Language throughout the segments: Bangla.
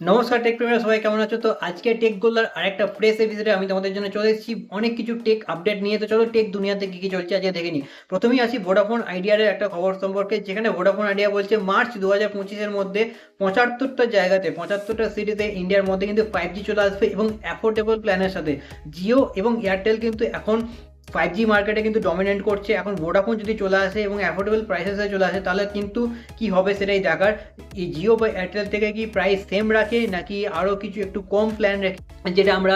নমস্কার টেক প্রেমীরা সবাই কেমন আছো? তো আজকে টেক গোল্লার আরেকটা ফ্রেশ এপিসোডে আমি তোমাদের জন্য চলে এসেছি। অনেক কিছু টেক আপডেট নিয়ে। তো চলো টেক দুনিয়াতে কী কী চলছে আজকে দেখে নিই। প্রথমেই আসি ভোডাফোন আইডিয়ার একটা খবর সম্পর্কে, যেখানে ভোডাফোন আইডিয়া বলছে মার্চ দু হাজার পঁচিশের মধ্যে পঁচাত্তরটা জায়গাতে, পঁচাত্তরটা সিটিতে ইন্ডিয়ার মধ্যে কিন্তু ফাইভ জি চলে আসবে এবং অ্যাফোর্ডেবল প্ল্যানের সাথে। জিও এবং এয়ারটেল কিন্তু এখন ফাইভ জি মার্কেটে কিন্তু ডমিনেন্ট করছে। এখন ভোডাফোন যদি চলে আসে এবং অ্যাফোর্ডেবল প্রাইসেসে চলে আসে, তাহলে কিন্তু কি হবে সেটাই দেখার। এই জিও বা এয়ারটেল থেকে কি প্রাইস সেম রাখে? নাকি আরও কিছু একটু কম প্ল্যান রাখে যেটা আমরা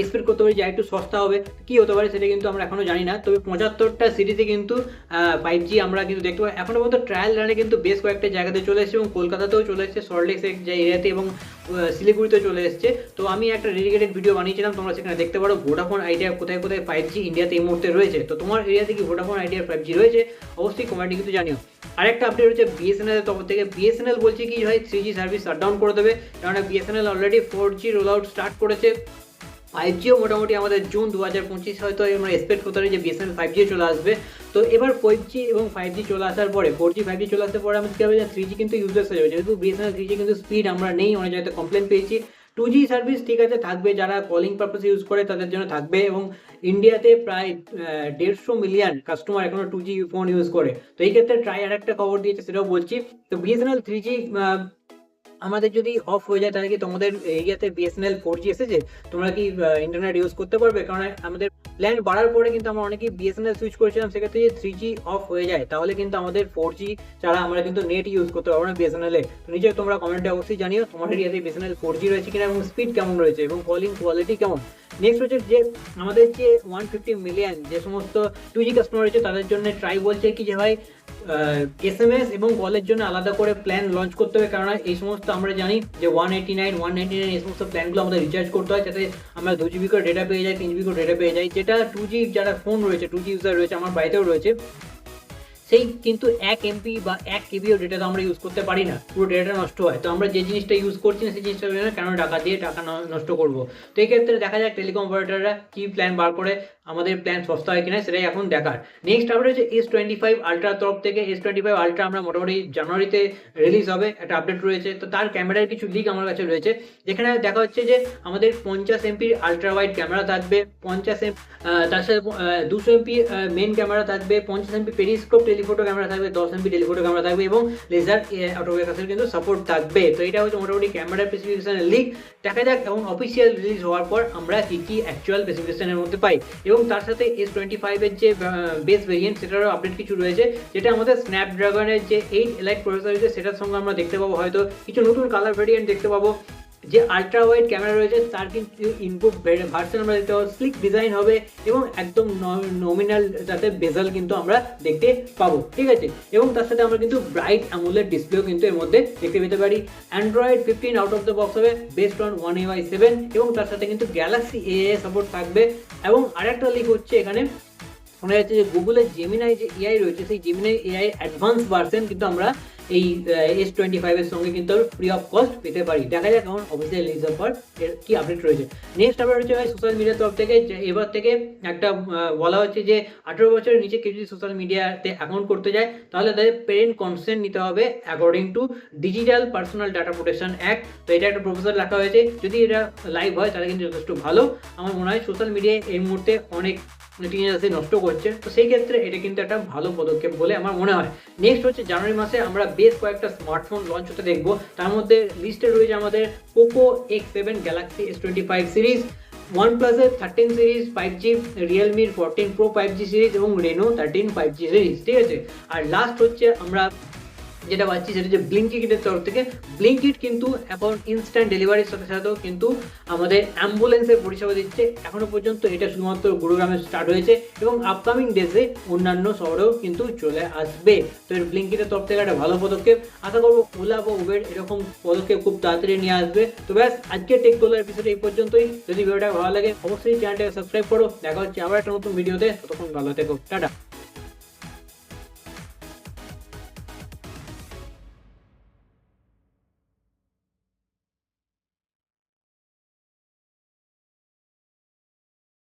এক্সপেক্ট করতে পারি যে একটু সস্তা হবে, কি হতে পারে সেটা কিন্তু আমরা এখনও জানি না। তবে পঁচাত্তরটা সিটিতে কিন্তু ফাইভ জি আমরা কিন্তু দেখতে পাই। এখনও পর্যন্ত ট্রায়াল রানে কিন্তু বেশ কয়েকটা জায়গাতে চলে এসেছে এবং কলকাতাতেও চলে এসেছে সল্টলেক যে এরিয়াতে এবং শিলিগুড়িতে চলে এসেছে। তো আমি একটা ডেডিকেটেড ভিডিও বানিয়েছিলাম, তোমরা সেখানে দেখতে পারো। ভোডাফোন আইডিয়া কোথায় কোথায় ফাইভ জি ইন্ডিয়াতে এই মুহূর্তে রয়েছে। তো তোমার এরিয়াতে কি ভোডাফোন আইডিয়ার ফাইভ জি রয়েছে? অবশ্যই কমেন্টে কিন্তু জানিও। আরেকটা আপডেট হচ্ছে বিএসএনএল এর তরফ থেকে। বিএসএনএল বলছে কি ভাই থ্রি জি সার্ভিস শাটডাউন করে দেবে। কারণ BSNL already four G roll out start করেছে। ফাইভ জিও মোটামুটি আমাদের জুন দু হাজার পঁচিশ হয়তো আমরা এক্সপেক্ট করতে পারি যে বিএসএনএল ফাইভ জিও চলে আসবে। তো এবার ফাইভ জি এবং ফাইভ জি চলে আসার পরে ফোর জি ফাইভ জি চলে আসার পরে আমাদের কী হবে থ্রি জি কিন্তু ইউজলেস হয়ে যাবে। যেহেতু বিএসএনএল থ্রি জি কিন্তু স্পিড আমরা নেই, অনেক জায়গাতে কমপ্লেন পেয়েছি। টু জি সার্ভিস ঠিক আছে, থাকবে, যারা কলিং পারপাস ইউজ করে তাদের জন্য থাকবে এবং ইন্ডিয়াতে প্রায় দেড়শো মিলিয়ন কাস্টমার এখনও টু জি ফোন ইউজ করে। তো এই ক্ষেত্রে ট্রাই আর একটা খবর দিয়েছে, সেটাও বলছি। তো বিএসএনএল থ্রি জি আমাদের যদি অফ হয়ে যায়, তাহলে কি তোমাদের এরিয়াতে বিএসএনএল ফোর জি এসেছে? তোমরা কি ইন্টারনেট ইউজ করতে পারবে? কারণ আমাদের প্ল্যান বাড়ার পরে কিন্তু আমরা অনেকেই বিএসএনএল সুইচ করেছিলাম, সেক্ষেত্রে যদি থ্রি জি অফ হয়ে যায়, তাহলে কিন্তু আমাদের ফোর জি ছাড়া আমরা কিন্তু নেট ইউজ করতে পারব না বিএসএনএল তো নিজে তোমরা কমেন্টে অবশ্যই জানিও, তোমার এরিয়াতে বিএসএনএল ফোর জি রয়েছে কিনা এবং স্পিড কেমন রয়েছে এবং কলিং কোয়ালিটি কেমন? নেক্সট হচ্ছে যে আমাদের যে ওয়ান ফিফটি মিলিয়ন যে সমস্ত টু জি কাস্টমার রয়েছে, তাদের জন্য ট্রাই বলছে কি যে ভাই এস এম এস এবং কলের জন্য আলাদা করে প্ল্যান লঞ্চ করতে হবে। কারণ এই সমস্ত আমরা জানি যে one eighty nine one ninety nine এই সমস্ত প্ল্যানগুলো আমাদের রিচার্জ করতে হয়, যাতে আমরা দু জিবি করে ডেটা পেয়ে যাই, তিন জিবি করে ডেটা পেয়ে যাই। যেটা টু জি যারা ফোন রয়েছে টু জি ইউজার রয়েছে, আমার বাড়িতেও রয়েছে সেই কিন্তু এক এমপি বা এক কেবিও ডেটা তো আমরা ইউজ করতে পারি না। পুরো ডেটাটা নষ্ট হয়। তো আমরা যে জিনিসটা ইউজ করছি না, সেই জিনিসটা কেন টাকা দিয়ে টাকা নষ্ট করব? তো এক্ষেত্রে ক্ষেত্রে দেখা যাক টেলিকম অপারেটাররা কী প্ল্যান বার করে। আমাদের প্ল্যান সস্তা হয় কিনা সেটাই এখন দেখার। নেক্সট আপডেট হচ্ছে এস টোয়েন্টি ফাইভ আলট্রার তরফ থেকে এস টোয়েন্টি ফাইভ আলট্রা আমরা মোটামুটি জানুয়ারিতে রিলিজ হবে, একটা আপডেট রয়েছে। তো তার ক্যামেরার কিছু লিক আমার কাছে রয়েছে। যেখানে দেখা হচ্ছে যে আমাদের পঞ্চাশ এমপির আলট্রা ওয়াইড ক্যামেরা থাকবে, পঞ্চাশ এম তার সাথে দুশো এমপি মেন ক্যামেরা থাকবে, পঞ্চাশ এমপি পেরিস্কোপ টেলিফোটো ক্যামেরা থাকবে, দশ এমপি টেলিফোটো ক্যামেরা থাকবে এবং লেজার অটোগ্রাফের কিন্তু সাপোর্ট থাকবে। তো এটা হচ্ছে মোটামুটি ক্যামেরা স্পেসিফিকেশনের লিক দেখা যাক এবং অফিসিয়াল রিলিজ হওয়ার পর আমরা কি কি অ্যাকচুয়াল স্পেসিফিকেশনের মধ্যে পাই। এবং তার সাথে এস টোয়েন্টি ফাইভের যে বেস ভেরিয়েন্ট সেটারও আপডেট কিছু রয়েছে, যেটা আমাদের স্ন্যাপড্রাগনের যে এইট এলাইট প্রসেসর রয়েছে, সেটার সঙ্গে আমরা দেখতে পাবো। হয়তো কিছু নতুন কালার ভেরিয়েন্ট দেখতে পাবো। যে আলট্রা ওয়াইড ক্যামেরা রয়েছে, তার কিন্তু ইনপুট ভার্সন আমরা দেখতে পাবো। স্লিক ডিজাইন হবে এবং একদম নমিনাল যাতে বেজাল কিন্তু আমরা দেখতে পাবো। ঠিক আছে? এবং তার সাথে আমরা কিন্তু ব্রাইট অ্যামুলের ডিসপ্লেও কিন্তু এর মধ্যে দেখতে পেতে পারি। Android fifteen out of the box হবে based on One U I seven এবং তার সাথে কিন্তু গ্যালাক্সি এ সাপোর্ট থাকবে। এবং আরেকটা লিক হচ্ছে এখানে। শোনা যাচ্ছে যে গুগলের জেমিনাই যে এআই রয়েছে, সেই জেমিনাই এআই অ্যাডভান্স ভার্সন কিন্তু আমরা এই এস টোয়েন্টি ফাইভের সঙ্গে কিন্তু ফ্রি অফ কস্ট পেতে পারি। দেখা যাক এখন অফিসিয়াল হওয়ার পর এর কি আপডেট রয়েছে। নেক্সট আপডেট হচ্ছে ভাই সোশ্যাল মিডিয়ার তরফ থেকে এবার থেকে একটা বলা হচ্ছে যে আঠেরো বছরের নিচে কেউ যদি সোশ্যাল মিডিয়াতে অ্যাকাউন্ট করতে যায়, তাহলে তাদের পেরেন্ট কনসেন্ট নিতে হবে according to digital personal data protection act তো এটা একটা প্রফেসর লেখা হয়েছে। যদি এটা লাইভ হয়, তাহলে কিন্তু যথেষ্ট ভালো। আমার মনে হয় সোশ্যাল মিডিয়ায় এই মুহূর্তে অনেক টিনেজার্সে নষ্ট করছে। তো সেই ক্ষেত্রে এটা কিন্তু একটা ভালো পদক্ষেপ বলে আমার মনে হয়। নেক্সট হচ্ছে জানুয়ারি মাসে আমরা বেশ কয়েকটা স্মার্টফোন লঞ্চ হতে দেখব। তার মধ্যে লিস্টে রয়েছে আমাদের Poco X seven Galaxy S twenty five series One প্লাসের thirteen series five G রিয়েলমির fourteen pro five G series এবং Reno thirteen five G series ঠিক আছে? আর লাস্ট হচ্ছে আমরা যেটা পাচ্ছি সেটা হচ্ছে ব্লিঙ্কিটের তরফ থেকে। ব্লিঙ্কিট কিন্তু এখন ইনস্ট্যান্ট ডেলিভারির সাথে সাথেও কিন্তু আমাদের অ্যাম্বুলেন্সের পরিষেবা দিচ্ছে। এখনও পর্যন্ত এটা শুধুমাত্র গুরুগ্রামে স্টার্ট হয়েছে এবং আপকামিং ডেজে অন্যান্য শহরেও কিন্তু চলে আসবে। তো এর ব্লিঙ্কিটের তরফ থেকে একটা ভালো পদক্ষেপ। আশা করব ওলা বা উবের এরকম পদক্ষেপ খুব তাড়াতাড়ি নিয়ে আসবে। তো ব্যাস আজকে টেক গোলার এপিসোড এই পর্যন্তই। যদি ভিডিওটা ভালো লাগে, অবশ্যই চ্যানেলটাকে সাবস্ক্রাইব করো। দেখা হচ্ছে আবার একটা নতুন ভিডিওতে ততক্ষণ ভালো থেকো। টাটা।